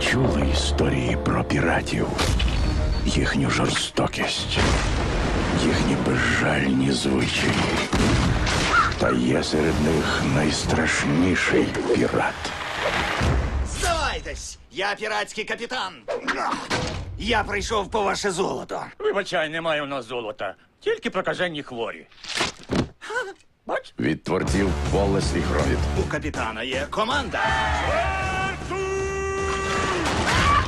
чули історії про піратів, їхню жорстокість, їхні безжальні звичаї. Та є серед них найстрашніший пірат. Здавайтесь! Я піратський капітан. Я прийшов по ваше золото. Вибачай, немає у нас золота. Тільки прокажені хворі. Бач? Від творців Волес і Громіт. У капітана є команда.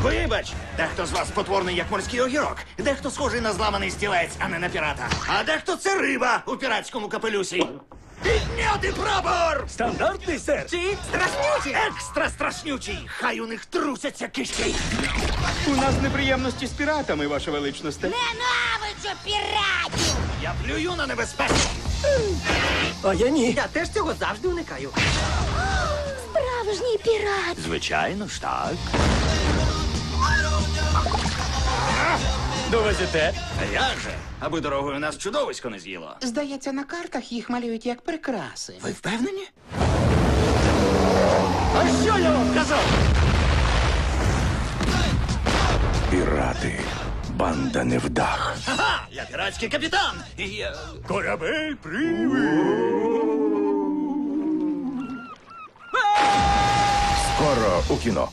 Вибач, дехто з вас потворний, як морський огірок, дехто схожий на зламаний стілець, а не на пірата. А дехто це риба у піратському капелюсі. Підняти прапор! Стандартний сер. Ці страшнючі! Екстра страшнючі! Хай у них трусяться кишки! У нас неприємності з піратами, ваша величність. Ненавиджу піратів! Я плюю на небезпеку! А я ні. Я теж цього завжди уникаю. Справжній пірат! Звичайно ж так. Довезете? А як же? Аби дорогою нас чудовисько не з'їло. Здається, на картах їх малюють як прикраси. Ви впевнені? А що я вам казав? Пірати. Банда невдах. Ага, я піратський капітан. І я... Корабель привид. Скоро у кіно.